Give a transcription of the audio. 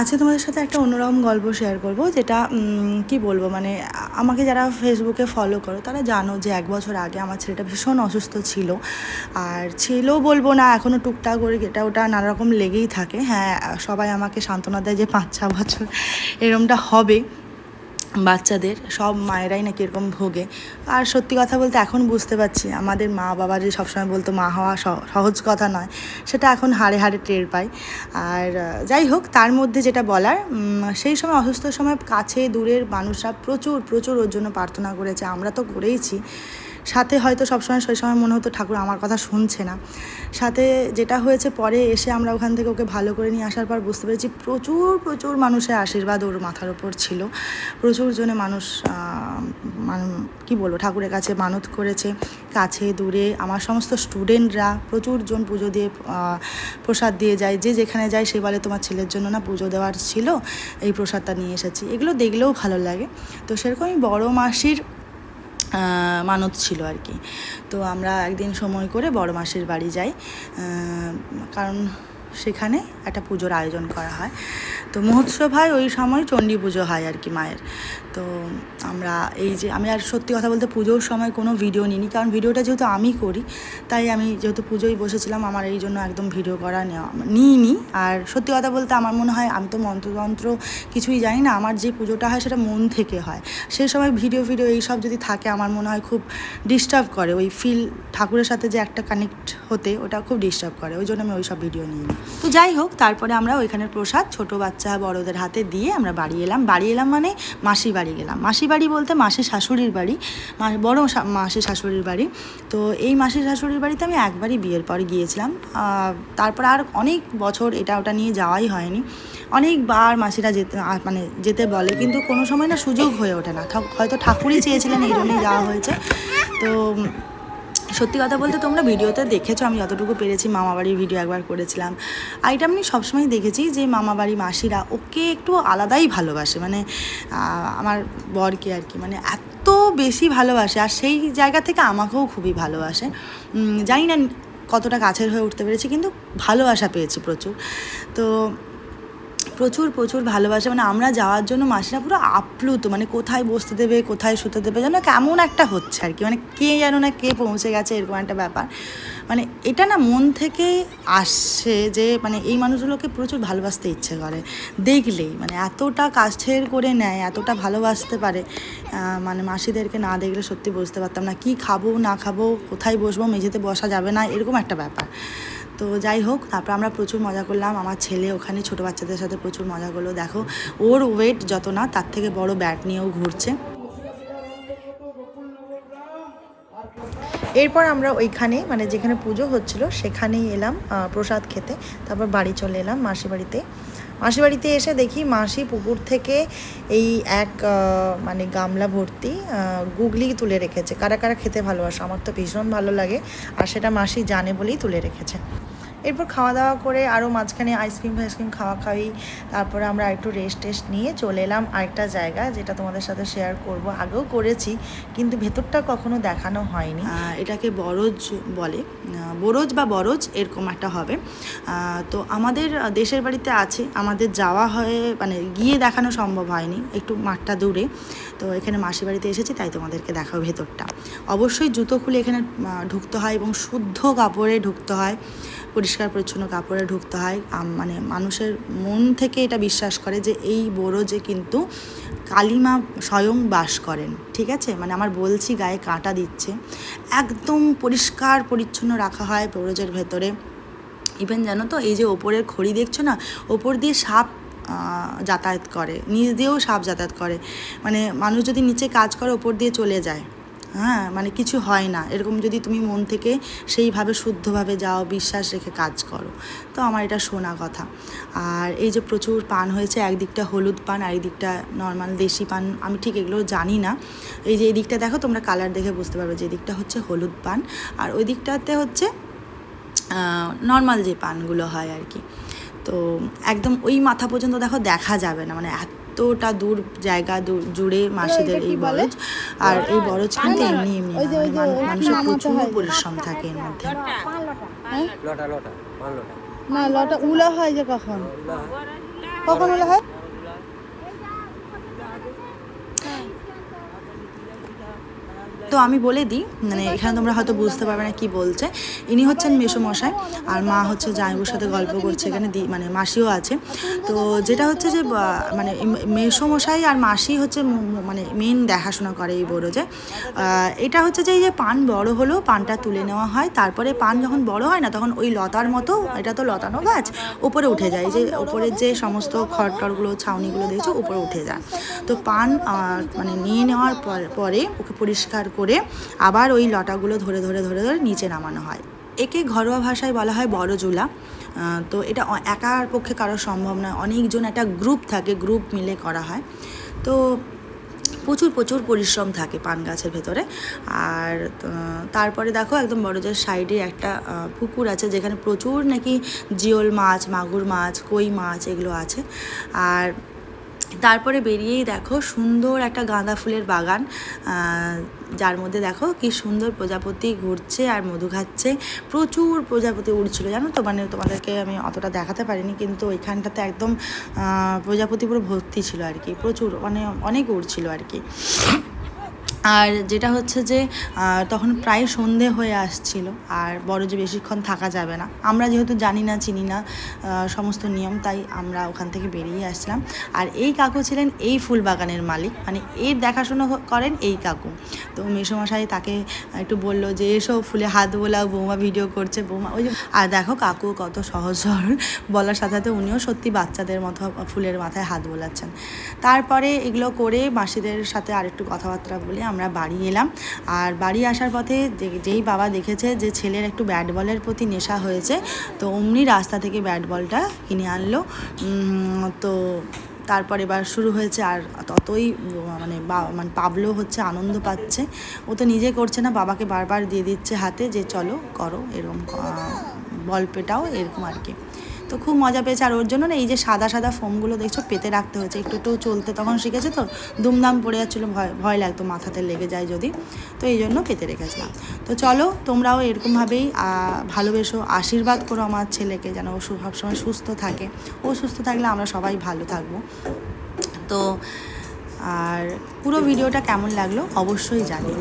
আজকে তোমাদের সাথে একটা অন্যরকম গল্প শেয়ার করব, যেটা কি বলব মানে আমাকে যারা ফেসবুকে ফলো করো, তারা জানো যে এক বছর আগে আমার ছেলেটা ভীষণ অসুস্থ ছিল। আর ছিল বলব না এখনও টুকটাক করে এটা ওটা নানারকম লেগেই থাকে। হ্যাঁ সবাই আমাকে সান্ত্বনা দেয় যে পাঁচ ছ বছর এরমটা হবে। বাচ্চাদের, সব মায়েরাই নাকি এরকম ভোগে। আর সত্যি কথা বলতে এখন বুঝতে পারছি, আমাদের মা বাবা যে সবসময় বলতো মা হওয়া সহজ কথা নয়, সেটা এখন হাড়ে হাড়ে টের পায়। আর, যাই হোক, তার মধ্যে যেটা বলার সেই সময়, অসুস্থ সময় কাছে দূরের মানুষরা প্রচুর প্রচুর ওর জন্য প্রার্থনা করেছে। আমরা তো করেইছি। সাথে হয়তো সবসময় সেই সময় মনে হতো ঠাকুর আমার কথা শুনছে না। সাথে যেটা হয়েছে পরে এসে আমরা ওখান থেকে ওকে ভালো করে নিয়ে আসার পর বুঝতে পেরেছি প্রচুর প্রচুর মানুষের আশীর্বাদ ওর মাথার ওপর ছিল। প্রচুর জনে মানুষ মানে কী বলব, ঠাকুরের কাছে মানত করেছে, কাছে, দূরে। আমার সমস্ত স্টুডেন্টরা প্রচুর জন পুজো দিয়ে প্রসাদ দিয়ে যায়। যে যেখানে যায় সে বলে, তোমার ছেলের জন্য না পুজো দেওয়ার ছিল, এই প্রসাদটা নিয়ে এসেছি। এগুলো দেখলেও ভালো লাগে। তো সেরকমই বড় মাসির মানত ছিল আর কি। তো আমরা একদিন সময় করে বড় মাসির বাড়ি যাই। কারণ সেখানে একটা পুজোর আয়োজন করা হয়। তো মহোৎসব হয় ওই সময় চণ্ডী পুজো হয় আর কি মায়ের। তো আমরা এই যে আমি আর সত্যি কথা বলতে পুজোর সময় কোনো ভিডিও নিইনি, কারণ ভিডিওটা যেহেতু আমি করি, তাই আমি যেহেতু পুজোয় বসেছিলাম, আমার এই জন্য একদম ভিডিও করা নেওয়া নিইনি। আর সত্যি কথা বলতে আমার মনে হয় আমি তো মন্ত্রতন্ত্র কিছুই জানি না, আমার যে পুজোটা হয় সেটা মন থেকে হয়। সেই সময় ভিডিও ভিডিও এইসব যদি থাকে, আমার মনে হয় খুব ডিস্টার্ব করে। ওই ফিল ঠাকুরের সাথে যে একটা কানেক্ট হতে, ওটা খুব ডিস্টার্ব করে। ওই জন্য আমি ওই সব ভিডিও নিই তো যাই হোক, তারপরে আমরা ওইখানের প্রসাদ ছোট বাচ্চা বড়দের হাতে দিয়ে আমরা বাড়ি এলাম। বাড়ি এলাম মানে মাসি বাড়ি গেলাম। মাসি বাড়ি বলতে মাসি শাশুড়ির বাড়ি বড় মাসি শাশুড়ির বাড়ি। তো এই মাসি শাশুড়ির বাড়িতে আমি একবারই বিয়ের পরে গিয়েছিলাম। তারপর আর অনেক বছর এটা ওটা নিয়ে যাওয়াই হয়নি। অনেকবার মাসিরা যেতে মানে যেতে বলে, কিন্তু কোনো সময় না সুযোগ হয়ে ওঠে না। হয়তো ঠাকুরই চেয়েছিলেন এই জন্যই যাওয়া হয়েছে। তো সত্যি কথা বলতে তোমরা ভিডিওতে দেখেছ, আমি যতটুকু পেরেছি মামাবাড়ির ভিডিও একবার করেছিলাম। আর এটা আমি সবসময় দেখেছি যে মামাবাড়ি মাসিরা ওকে একটু আলাদাই ভালোবাসে। মানে আমার বরকে আর কি মানে এত বেশি ভালোবাসে। আর সেই জায়গা থেকে আমাকেও খুবই ভালোবাসে। জানি না কতটা কাছের হয়ে উঠতে পেরেছি, কিন্তু ভালোবাসা পেয়েছি প্রচুর। তো প্রচুর প্রচুর ভালোবাসা। মানে আমরা যাওয়ার জন্য মাসিরা পুরো আপ্লুত মানে কোথায় বসতে দেবে, কোথায় শুতে দেবে, যেন কেমন একটা হচ্ছে আর কি। মানে কে যেন না কে পৌঁছে গেছে, এরকম একটা ব্যাপার। মানে এটা না মন থেকে আসছে যে মানে এই মানুষগুলোকে প্রচুর ভালোবাসতে ইচ্ছে করে। দেখলেই মানে এতটা কাছের করে নেয়, এতটা ভালোবাসতে পারে। মানে মাসিদেরকে না দেখলে সত্যি বুঝতে পারতাম না। কি খাব, না খাব, কোথায় বসবো, মেঝেতে বসা যাবে না, এরকম একটা ব্যাপার। তো যাই হোক, তারপর আমরা প্রচুর মজা করলাম। আমার ছেলে ওখানে ছোটো বাচ্চাদের সাথে প্রচুর মজা করল। দেখো, ওর ওয়েট যত না, তার থেকে বড় ব্যাট নিয়েও ঘুরছে। এরপর আমরা ওইখানে মানে যেখানে পুজো হচ্ছিল, সেখানেই এলাম প্রসাদ খেতে। তারপর বাড়ি চলে এলাম মাসি বাড়িতে। মাসি বাড়িতে এসে দেখি মাসি পুকুর থেকে এই এক মানে গামলা ভর্তি গুগলি তুলে রেখেছে। কারা কারা খেতে ভালোবাসে? আমার তো ভীষণ ভালো লাগে। আর সেটা মাসি জানে বলেই তুলে রেখেছে। এরপর খাওয়া দাওয়া করে আরও মাঝখানে আইসক্রিম ফাইসক্রিম খাওয়া খাওয়ি তারপরে আমরা একটু রেস্ট টেস্ট নিয়ে চলে এলাম আরেকটা জায়গা যেটা তোমাদের সাথে শেয়ার করব। আগেও করেছি, কিন্তু ভেতরটা কখনো দেখানো হয়নি। এটাকে বরজ বলে বরজ বা বরজ এরকম একটা হবে। তো আমাদের দেশের বাড়িতে আছে, আমাদের যাওয়া হয় মানে গিয়ে দেখানো সম্ভব হয়নি, একটু মাঠটা দূরে। তো এখানে মাসি বাড়িতে এসেছি, তাই তোমাদেরকে দেখাও ভেতরটা। অবশ্যই জুতো খুলে এখানে ঢুকতে হয় এবং শুদ্ধ কাপড়ে ঢুকতে হয় পরিষ্কার পরিচ্ছন্ন কাপড়ে ঢুকতে হয়। মানে মানুষের মন থেকে এটা বিশ্বাস করে যে এই বড়জে কিন্তু কালিমা স্বয়ং বাস করেন, ঠিক আছে? মানে আমার বলছি গায়ে কাঁটা দিচ্ছে। একদম পরিষ্কার পরিচ্ছন্ন রাখা হয় বড়জের ভেতরে। ইভেন জানো তো, এই যে ওপরের খড়ি দেখছ না? ওপর দিয়ে সাপ যাতায়াত করে। নিচ দিয়েও সাপ যাতায়াত করে। মানে মানুষ যদি নিচে কাজ করে, ওপর দিয়ে চলে যায়। হ্যাঁ মানে কিছু হয় না। এরকম যদি তুমি মন থেকে সেইভাবে শুদ্ধভাবে যাও, বিশ্বাস রেখে কাজ করো। তো আমার এটা শোনা কথা। আর এই যে প্রচুর পান হয়েছে, একদিকটা হলুদ পান, আর দিকটা নর্মাল দেশি পান, আমি ঠিক এগুলো জানি না। এই যে এই দিকটা দেখো, তোমরা কালার দেখে বুঝতে পারবে যে দিকটা হচ্ছে হলুদ পান, আর ওই দিকটাতে হচ্ছে নর্মাল যে পানগুলো হয় আর কি। তো একদম ওই মাথা পর্যন্ত দেখো দেখা যাবে না মানে এতটা দূর জায়গা দূর জুড়ে মাসিদের এই বরজ। আর এই বরজ কিন্তু এমনি এমনি মানে মানু- মানুষের প্রচুর পরিশ্রম থাকে এর মধ্যে। লটা লটা না লটা উলা হয় যে কখন? কখন উলা হয়? আমি বলে দিই মানে এখানে তোমরা হয়তো বুঝতে পারবে না কি বলছে। ইনি হচ্ছেন মেসোমশাই আর মা হচ্ছে জামাইবুর সাথে গল্প করছে এখানে দি মানে মাসিও আছে। তো যেটা হচ্ছে যে মানে মেসোমশাই আর মাসি হচ্ছে মানে মেন দেখাশোনা করে এই বড় যে। এটা হচ্ছে যে এই যে পান বড় হলো পানটা তুলে নেওয়া হয় তারপরে পান যখন বড় হয় না তখন ওই লতার মতো এটা তো লতানো গাছ উপরে উঠে যায়। যে উপরের যে সমস্ত খড়টরগুলো ছাউনিগুলো দেখছ উপরে উঠে যায়। তো পান মানে নিয়ে নেওয়ার পর- পরে ওকে পরিষ্কার করে আবার ওই লটাগুলো ধরে ধরে ধরে ধরে নিচে নামানো হয়। একে ঘরোয়া ভাষায় বলা হয় বড় জুলা তো এটা একার পক্ষে কারও সম্ভব নয়। অনেকজন একটা গ্রুপ থাকে, গ্রুপ মিলে করা হয়। তো প্রচুর প্রচুর পরিশ্রম থাকে পান গাছের ভেতরে। আর তারপরে দেখো একদম বড়জোর সাইডে একটা পুকুর আছে যেখানে প্রচুর নাকি জিওল মাছ, মাগুর মাছ, কই মাছ এগুলো আছে। আর তারপরে বেরিয়েই দেখো সুন্দর একটা গাঁদা ফুলের বাগান যার মধ্যে দেখো কি সুন্দর প্রজাপতি ঘুরছে আর মধু খাচ্ছে। প্রচুর প্রজাপতি উড়ছিল, জানো তো? মানে তোমাদেরকে আমি অতটা দেখাতে পারিনি, কিন্তু ওইখানটাতে একদম প্রজাপতি পুরো ভর্তি ছিল আর কি। প্রচুর মানে অনেক উড়ছিল আর কি। আর যেটা হচ্ছে যে তখন প্রায় সন্ধে হয়ে আসছিল, আর বড় যে বেশিক্ষণ থাকা যাবে না। আমরা যেহেতু জানি না, চিনি না সমস্ত নিয়ম, তাই আমরা ওখান থেকে বেরিয়ে আসলাম আর এই কাকু ছিলেন এই ফুল বাগানের মালিক মানে এর দেখাশোনা করেন এই কাকু। তো মেসোমশাই তাকে একটু বলল যে, এসো, ফুলে হাত বোলাও, বৌমা ভিডিও করছে, বৌমা। ওই আর দেখো কাকু কত সহজ সরল বলার সাথে সাথে উনিও সত্যি বাচ্চাদের মতো ফুলের মাথায় হাত বোলাচ্ছেন। তারপরে এগুলো করে মাসিদের সাথে আরেকটু কথাবার্তা বলে। আমরা বাড়ি এলাম। আর বাড়ি আসার পথে যেই বাবা দেখেছে যে ছেলের একটু ব্যাট বলের প্রতি নেশা হয়েছে তো অমনি রাস্তা থেকে ব্যাট বলটা কিনে আনলো। তো তারপর এবার শুরু হয়েছে আর ততই মানে মানে পাবলো হচ্ছে আনন্দ পাচ্ছে। ও তো নিজে করছে না বাবাকে বারবার দিয়ে দিচ্ছে হাতে যে চলো করো এরকম আহ, বল পেটাও এরকম আর কি। তো খুব মজা পেয়েছে। আর ওর জন্য না এই যে সাদা সাদা ফোমগুলো দেখছ, পেতে রাখতে হয়েছে। একটু একটু চলতে তখন শিখেছে তো, দুমদাম পড়ে যাচ্ছিল, ভয় ভয় লাগতো, মাথাতে লেগে যায় যদি। তো এই জন্য পেতে রেখেছিলাম। তো চলো, তোমরাও এরকমভাবেই ভালোবেসো, আশীর্বাদ করো আমার ছেলেকে যেন ও সবসময় সুস্থ থাকে। ও সুস্থ থাকলে আমরা সবাই ভালো থাকব। তো, আর পুরো ভিডিওটা কেমন লাগল অবশ্যই জানিও।